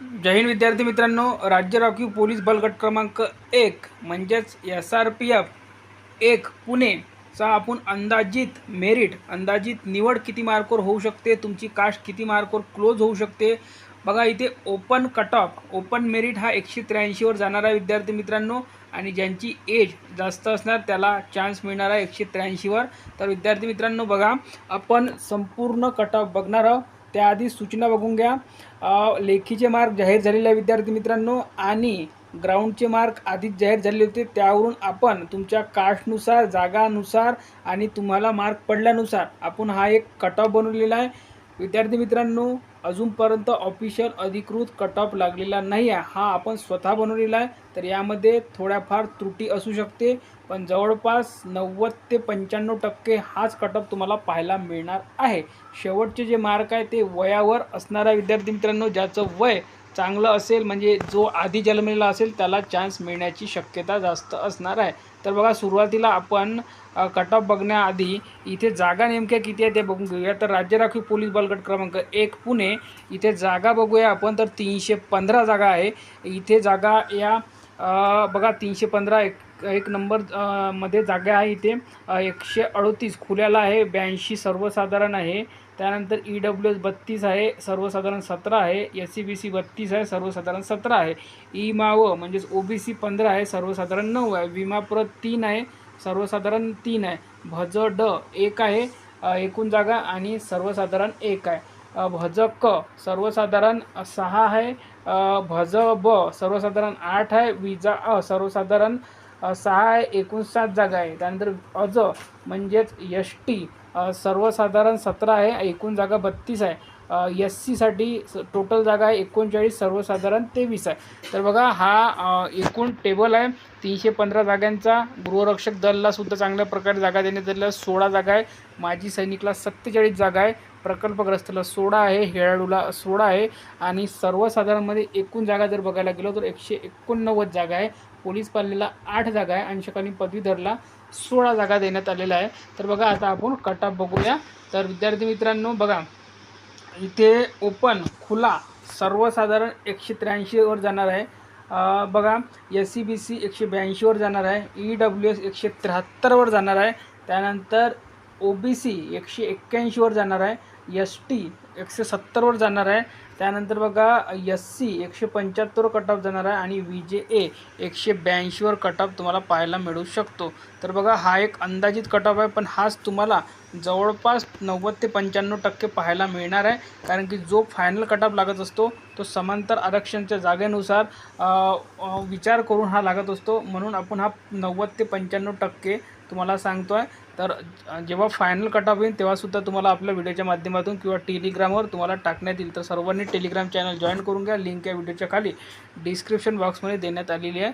जय हिंद विद्यार्थी मित्रांनो राज्य राखीव पोलीस बल गट क्रमांक एक म्हणजेच एस आर पी एफ एक पुणेचा आपण अंदाजित मेरिट अंदाजित निवड किती मार्कवर होऊ शकते तुमची कास्ट किती मार्कवर क्लोज होऊ शकते. बघा इथे open cut off open merit हा एकशे त्र्याऐंशीवर जाणारा विद्यार्थी मित्रांनो आणि ज्यांची एज जास्त असणार त्याला चान्स मिळणार आहे एकशे त्र्याऐंशीवर तर विद्यार्थी मित्रांनो बघा आपण संपूर्ण कट ऑफ बघणार आहोत. त्याआधी सूचना बघून घ्या. लेखीचे मार्क जाहीर झालेले आहे विद्यार्थी मित्रांनो आणि ग्राउंडचे मार्क आधीच जाहीर झालेले होते. त्यावरून आपण तुमच्या कास्टनुसार जागानुसार आणि तुम्हाला मार्क पडल्यानुसार आपण हा एक कट ऑफ बनवलेला आहे. विद्यार्थी मित्रांनो अजूनपर्यंत ऑफिशियल अधिकृत कट ऑफ लागलेला नाही आहे. हा आपण स्वतः बनवलेला आहे तर यामध्ये थोड्याफार त्रुटी असू शकते पण जवळपास नव्वद ते पंच्याण्णव टक्के हाच कट ऑफ तुम्हाला पाहायला मिळणार आहे. शेवटचे जे मार्क आहे ते वयावर असणारा विद्यार्थी मित्रांनो ज्याचं वय चांगलं असेल म्हणजे जो आधी जन्मलेला असेल त्याला चान्स मिळण्याची शक्यता जास्त असणार आहे. तर बघा सुरुवातीला आपण कट ऑफ बघण्याआधी इथे जागा नेमक्या किती आहे ते बघून घेऊया. तर राज्य राखीव पोलीस बलगट क्रमांक एक पुणे. इथे जागा बघूया आपण. तर तीनशे पंधरा जागा आहे. इथे जागा या बघा तीनशे पंधरा एक एक नंबरमध्ये जागा आहे इथे. एकशे अडतीस खुल्याला आहे. ब्याऐंशी सर्वसाधारण आहे. त्यानंतर ई डब्ल्यू एस बत्तीस आहे सर्वसाधारण सतरा आहे एस सी बी सी बत्तीस आहे सर्वसाधारण सतरा आहे. ई माव म्हणजेच ओ बी सी पंधरा आहे सर्वसाधारण नऊ आहे. विमा प्र तीन आहे सर्वसाधारण तीन आहे. भज ड एक आहे एकूण जागा आणि सर्वसाधारण एक आहे. भज क सर्वसाधारण सहा आहे. भज ब सर्वसाधारण आठ आहे. विजा अ सर्वसाधारण सहा आहे एकूण सात जागा आहे. त्यानंतर अज म्हणजेच यश टी सर्वसाधारण सतरा आहे एकूण जागा बत्तीस आहे. एस सीसाठी टोटल जागा आहे एकोणचाळीस सर्वसाधारण तेवीस आहे. तर बघा हा एकूण टेबल आहे. तीनशे पंधरा जागांचा गृहरक्षक दलला सुद्धा चांगल्या प्रकारे जागा देण्यात आलेल्या सोळा जागा आहे. माजी सैनिकला सत्तेचाळीस जागा आहे. प्रकल्पग्रस्तला सोळा आहे. खेळाडूला सोळा आहे. आणि सर्वसाधारणमध्ये एकूण जागा जर बघायला गेलो तर एकशे एकोणनव्वद जागा आहे. पोलीस पालनेला आठ जागा आहे. अंशकालीन पदवीधरला सोळा जागा देण्यात आलेल्या आहे तर बघा आता आपण कटाप बघूया. तर विद्यार्थी मित्रांनो बघा इथे ओपन खुला सर्वसाधारण एकशे त्र्याऐंशीवर जाणार आहे. बघा एस सी बी सी एकशे ब्याऐंशीवर जाणार आहे. ई डब्ल्यू एस एकशे त्र्याहत्तरवर जाणार आहे. त्यानंतर ओ बी सी एकशे एक्क्याऐंशीवर जाणार आहे. एस टी एकशे सत्तरवर जाणार आहे. त्यानंतर बघा एस सी एकशे पंच्याहत्तरवर कट ऑफ जाणार आहे आणि व्ही जे ए एकशे ब्याऐंशीवर कट ऑफ तुम्हाला पाहायला मिळू शकतो. तर बघा हा एक अंदाजित कट ऑफ आहे पण हाच तुम्हाला जवळपास नव्वद ते पंच्याण्णव टक्के पाहायला मिळणार आहे. कारण की जो फायनल कट ऑफ लागत असतो तो समांतर आरक्षणच्या जागेनुसार विचार करून हा लागत असतो. म्हणून आपण हा नव्वद ते पंच्याण्णव टक्के तुम्हाला सांगतो आहे तर जेव्हा फायनल कट ऑफ येईल तेव्हासुद्धा तुम्हाला आपल्या व्हिडिओच्या माध्यमातून किंवा टेलिग्रामवर तुम्हाला टाकण्यात येईल. तर सर्वांनी टेलिग्राम चॅनल जॉईन करून घ्या. लिंक या व्हिडिओच्या खाली डिस्क्रिप्शन बॉक्समध्ये देण्यात आलेली आहे.